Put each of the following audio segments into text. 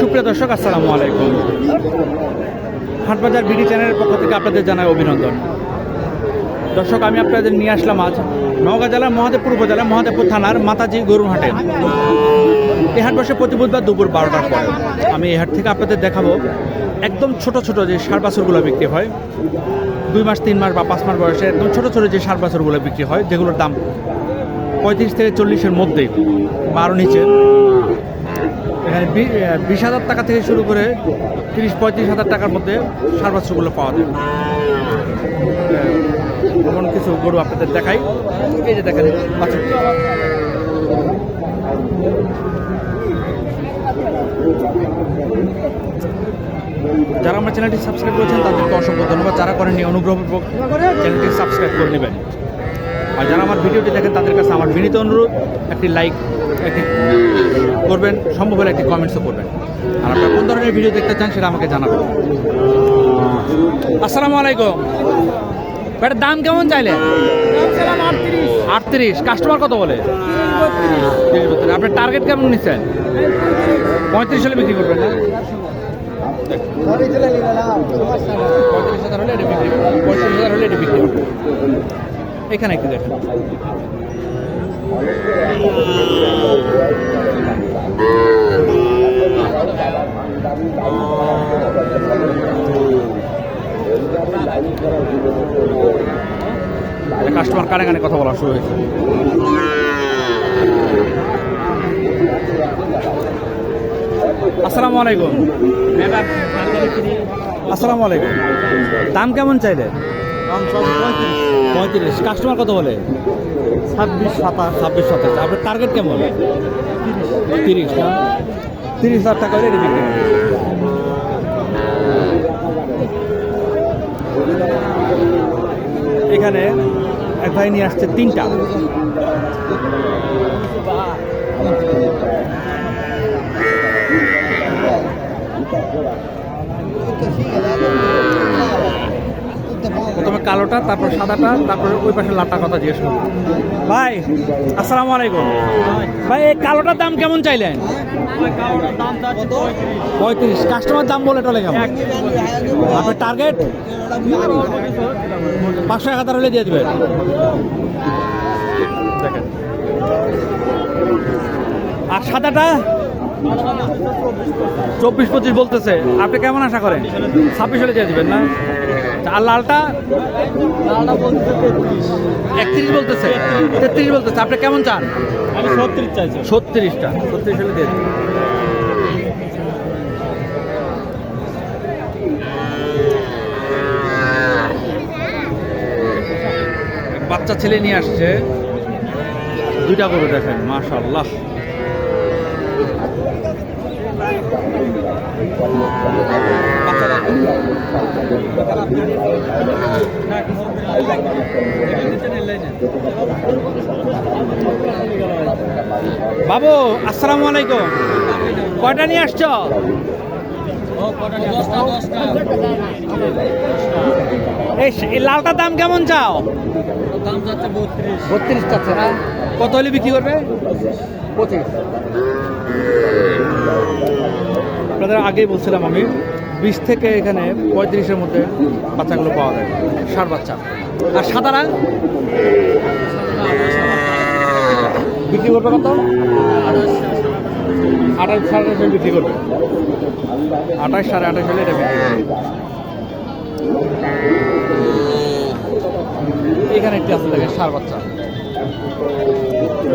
সুপ্রিয় দর্শক, আসসালামু আলাইকুম। হাটবাজার বিডি চ্যানেলের পক্ষ থেকে আপনাদের জানাই অভিনন্দন। দর্শক, আমি আপনাদের নিয়ে আসলাম আজ নওগাঁ জেলার মহাদেবপুর উপজেলার মহাদেবপুর থানার মাতাজি গরুর হাটে এই হাট বসে প্রতি বুধবার দুপুর বারোটার পরে। আমি এই হাট থেকে আপনাদের দেখাবো একদম ছোট ছোট যে সার বাছুরগুলো বিক্রি হয়, দুই মাস, তিন মাস বা পাঁচ মাস বয়সে একদম ছোট ছোট যে সার বাছুরগুলো বিক্রি হয়, যেগুলোর দাম পঁয়ত্রিশ থেকে চল্লিশের মধ্যে বা আরও নিচে। বিশ হাজার টাকা থেকে শুরু করে তিরিশ, পঁয়ত্রিশ হাজার টাকার মধ্যে সার পাওয়া যায়। এমন কিছু গরু আপনাদের দেখাই। এই যে দেখেন যারা আমার চ্যানেলটি সাবস্ক্রাইব করেছেন, তাদেরকে অসংখ্য ধন্যবাদ। যারা করেননি অনুগ্রহপূর্বক চ্যানেলটি সাবস্ক্রাইব করে নেবেন। আর যারা আমার ভিডিওটি দেখেন, তাদের কাছে আমার বিনীত অনুরোধ, একটি লাইক একটি করবেন, সম্ভব হলে একটি কমেন্টসও করবেন। আর আপনারা কোন ধরনের ভিডিও দেখতে চান সেটা আমাকে জানাবেন। আসসালামু আলাইকুম। এটার দাম কেমন চাইলে? আটত্রিশ। কাস্টমার কত বলে? আপনার টার্গেট কেমন নিচ্ছেন? পঁয়ত্রিশ হলে বিক্রি করবেন পঁয়ত্রিশ হাজার হলে এটা বিক্রি পঁয়ত্রিশ হাজার হলে এটা বিক্রি এখানে একটু দেখেন। কাস্টমার কানে কানে কথা বলা শুরু হয়েছে। আসসালামু আলাইকুম। আসসালামু আলাইকুম। দাম কেমন চাইলে? পঁয়ত্রিশ। কাস্টমার কত বলে? ছাব্বিশ সাতাশ। ছাব্বিশ সাতাশ। আপনার টার্গেট কেমন? তিরিশ। না? তিরিশ হাজার টাকা হলে বিক্রি এখানে এক ভাই নিয়ে আসছে তিনটা। প্রথমে কালোটা, তারপর সাদাটা, তারপর ওই পাশে লাটটা কথা জিজ্ঞেস করব ভাই, আসসালামু আলাইকুম। ভাই, এই কালোটার দাম কেমন চাইলেন? পঁয়ত্রিশ। কাস্টমার দাম বলে টলে কেমন? আপনার টার্গেট? পাঁচশো এক হাজার হলে দিয়ে দেবেন। আর সাদাটা? চব্বিশ পঁচিশ বলতেছে। আপনি কেমন আশা করেন? ছাব্বিশ হলে দিয়ে দেবেন না? আর লালটা? একত্রিশ বলতেছে। তেত্রিশ বলতেছে। আপনি কেমন চান? আমি ছত্রিশ চাইছি। ছত্রিশটা। ছত্রিশ হলে দিয়ে দেবেন বাচ্চা ছেলে নিয়ে আসছে। দুইটা করে দেখেন মাশাল্লাহ বাবু, আসসালামু আলাইকুম। কয়টা নিয়ে আসছো? এই লালটার দাম কেমন চাও? দাম যাচ্ছে বত্রিশ বত্রিশ চাচ্ছে না কত হলে বিক্রি করবে? পঁচিশ। আপনাদের আগেই বলছিলাম আমি, বিশ থেকে এখানে পঁয়ত্রিশের মধ্যে বাচ্চাগুলো পাওয়া যায়, ষাট বাচ্চা। আর সাদা সাদারা বিক্রি করবে কত? আঠাশ সাড়ে আঠাশ বিক্রি করবে। আঠাশ সাড়ে আঠাশ হলে এটা বিক্রি এখানে একটি আছে, দেখেন সার বাচ্চা।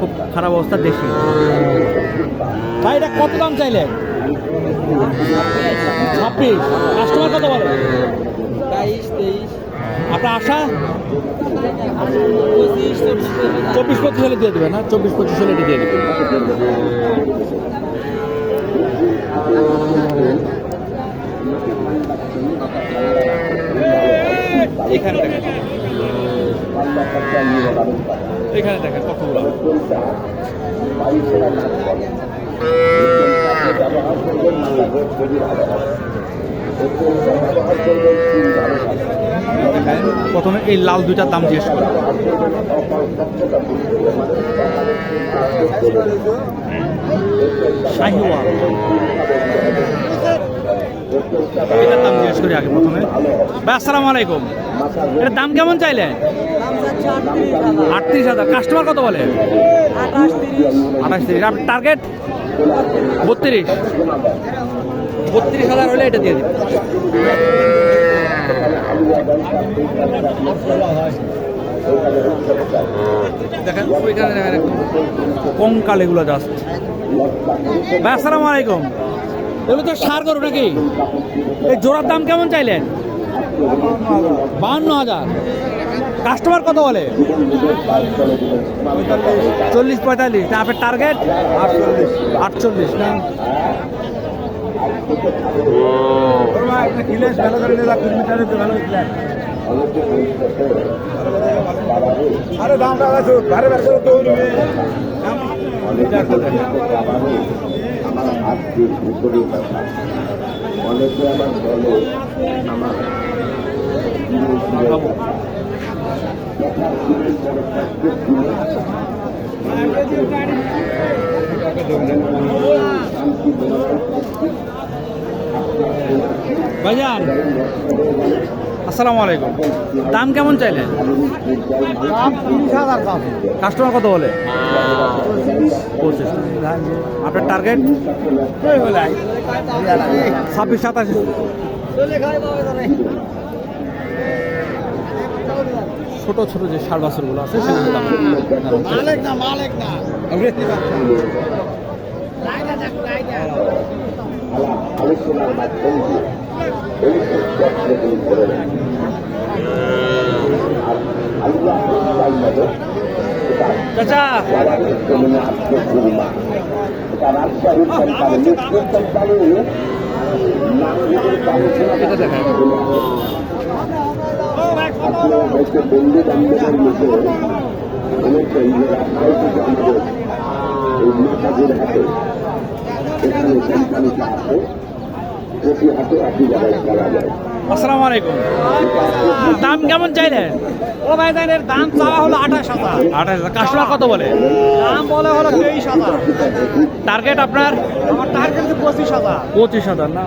খুব খারাপ অবস্থা দেখি ভাই, এটা কত দাম চাইলেন? ছাব্বিশ। কাস্টমার কত বলে? বাইশ তেইশ। আপনার আশা? চব্বিশ পঁচিশ হলে দিয়ে দেবে না চব্বিশ পঁচিশ হলে দিয়ে দেবে এখানে দেখেন। এখানে দেখেন কতগুলো। প্রথমে এই লাল দুইটার দাম জিজ্ঞেস করি। দাম করি প্রথমে। ভাই আলাইকুম। এটার দাম কেমন চাইলেন? আটত্রিশ হাজার। কাস্টমার কত বলে? আঠাশ তিরিশ। আপনার টার্গেট বত্রিশ। বত্রিশ হাজার হলে এটা দিয়ে দিন দেখেন, ওইখানে দেখেন কঙ্কাল এগুলো জাস্ট ভাই, আসসালামু আলাইকুম। এগুলো তো সার গরু নাকি? এই জোড়ার দাম কেমন চাইলেন? বাহান্ন হাজার। কাস্টমার কত বলে? চল্লিশ পঁয়তাল্লিশ। না আপনার টার্গেট আটচল্লিশ। আটচল্লিশ না? আরে তো আমার আজকের উপরে কথা অনেকে আমার বলে আমার ভাইজান আসসালামু আলাইকুম। দাম কেমন চাইলেন? কাস্টমার কত বলে? আপনার টার্গেট? ছাব্বিশ সাতাশ। ছোট ছোট যে ষাট বাছরগুলো আছে সেগুলো চাচা! এটা আপনারা হয়তো বন্ধু বান্ধবের মধ্যে বলেছেন যে রাজশাহীতে আমাদের এই নেতাজির হাতে এখানে কোম্পানিটা আছে প্রতি হাতে একই জায়গায় করা যায় আসসালামু আলাইকুম দাম কেমন চাইলেন? ও ভাই জান এর দাম চাওয়া হলো আঠাশ হাজার। আঠাশ হাজার। কাস্টমার কত বলে? দাম বলে হলো তেইশ হাজার। টার্গেট আপনার? আমার টার্গেট পঁচিশ হাজার। পঁচিশ হাজার না?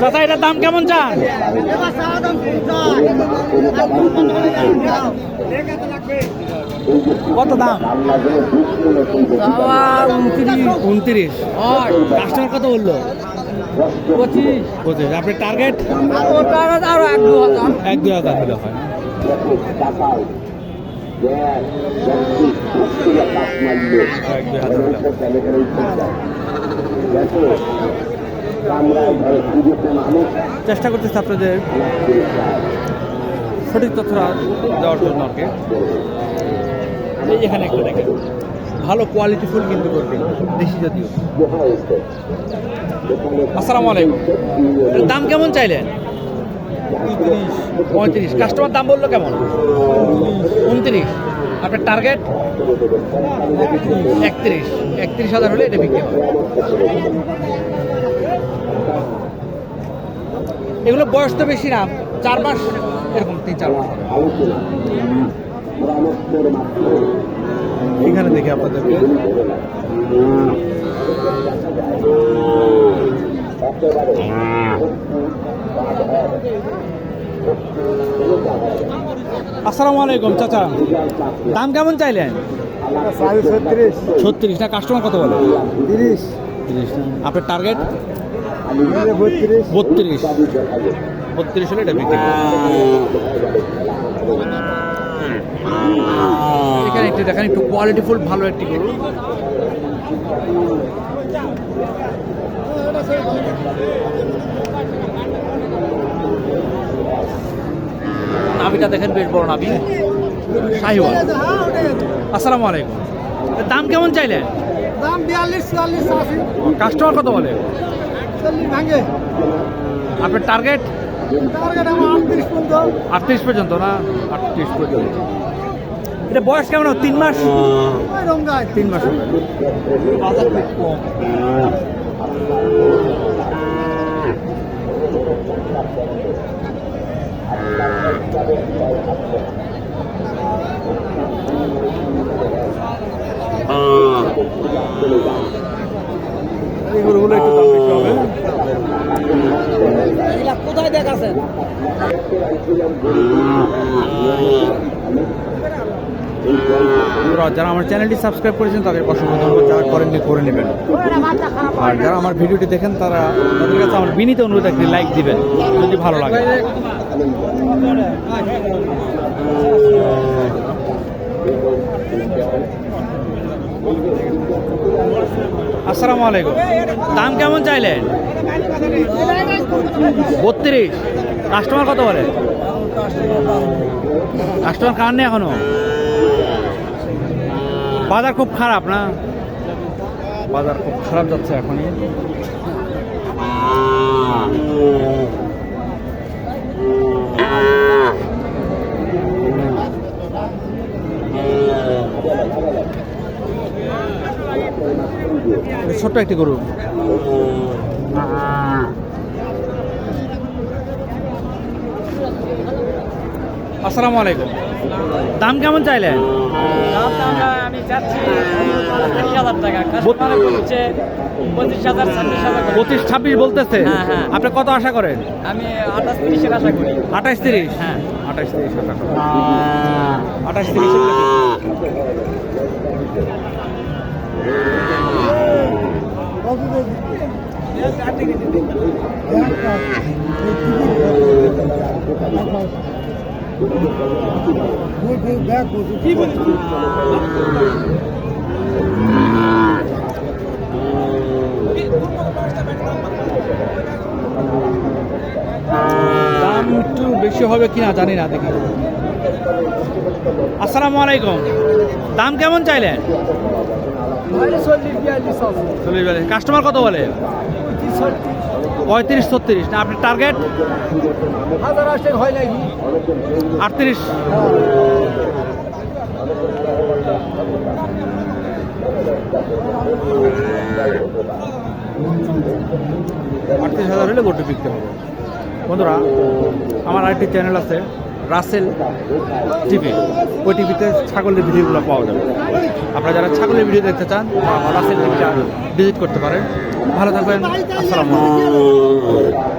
চাচা এটার দাম কেমন চান? কত দাম? উনত্রিশ। কাস্টমার কত বলল? পঁচিশ। পঁচিশ। আপনার টার্গেট আরও এক দু হাজার। এক দুই হাজার। হলে হয় এক দুই হাজার। হলে চেষ্টা করতেছি আপনাদের সঠিক তথ্যটা দেওয়ার জন্য আর কি। এই এখানে একটা দেখেন, ভালো কোয়ালিটি ফুল কিন্তু করবে, দেশি জাতীয়। আসসালামু আলাইকুম। দাম কেমন চাইলেন? পঁয়ত্রিশ। কাস্টমার দাম বলল কেমন? উনত্রিশ। আপনার টার্গেট একত্রিশ। একত্রিশ হাজার হলে এটা বিক্রি হবে। এগুলো বয়স তো বেশি না চার মাস এরকম তিন চার মাস। এখানে দেখি আপনাদেরকে। একেবারে আসসালামু আলাইকুম চাচা। দাম কেমন চাইলেন? ছত্রিশ। ছত্রিশ। না কাস্টমার কত বলে? তিরিশ। তিরিশ আপনার টার্গেট বত্রিশ। বত্রিশ হলে এটা বিক্রি এখানে একটু দেখেন একটু কোয়ালিটিফুল ভালো একটি গরু। নাভিটা দেখেন বেশ বড় নাভি। শাহিওয়াল। আসসালামু আলাইকুম। দাম কেমন চাইলেন? দাম বিয়াল্লিশ চুয়াল্লিশ কাস্টমার কত বলে? চল্লিশ ভাঙে। আপনার টার্গেট টার্গেট আমার আটত্রিশ পর্যন্ত। আটত্রিশ পর্যন্ত না? আটত্রিশ পর্যন্ত। এটা বয়স কেমন? তিন মাস? তিন মাস। বাজার যারা আমার চ্যানেলটি সাবস্ক্রাইব করেছেন তাদের অসংখ্য ধন্যবাদ। যারা করেননি করে নেবেন। আর যারা আমার ভিডিওটি দেখেন তারা তাদের কাছে আমার বিনীত অনুরোধ একটি লাইক দিবেন যদি ভালো লাগে। আসসালামু আলাইকুম। দাম কেমন চাইলেন? বত্রিশ। কাস্টমার কত বলে? কাস্টমার কার নেই এখনও? বাজার খুব খারাপ না? বাজার খুব খারাপ যাচ্ছে এখনই। ছোট্ট একটি গরু। আসসালামু আলাইকুম। দাম কেমন চাইলেন? পঁচিশ ছাব্বিশ বলতেছে। আপনি কত আশা করেন? আমি আঠাশ তিরিশের আশা করি আঠাশ, তিরিশ হ্যাঁ। আঠাশ। তিরিশ আঠাশ। তিরিশ দাম একটু বেশি হবে কিনা জানি না দেখি। আসসালামু আলাইকুম। দাম কেমন চাইলেন? চল্লিশ বিয়াল্লিশ কাস্টমার কত বলে? পঁয়ত্রিশ ছত্রিশ। না আপনার টার্গেট হাজার আসে হয় নাকি আটত্রিশ। আটত্রিশ হাজার হলে গোটে বিকতে হবে। বন্ধুরা আমার আরেকটি চ্যানেল আছে। রাসেল টিভি। ওই টিভিতে ছাগলের ভিডিওগুলো পাওয়া যাবে। আপনারা যারা ছাগলের ভিডিও দেখতে চান রাসেল টিভিটা ভিজিট করতে পারেন। ভালো থাকবেন। আসসালামু আলাইকুম।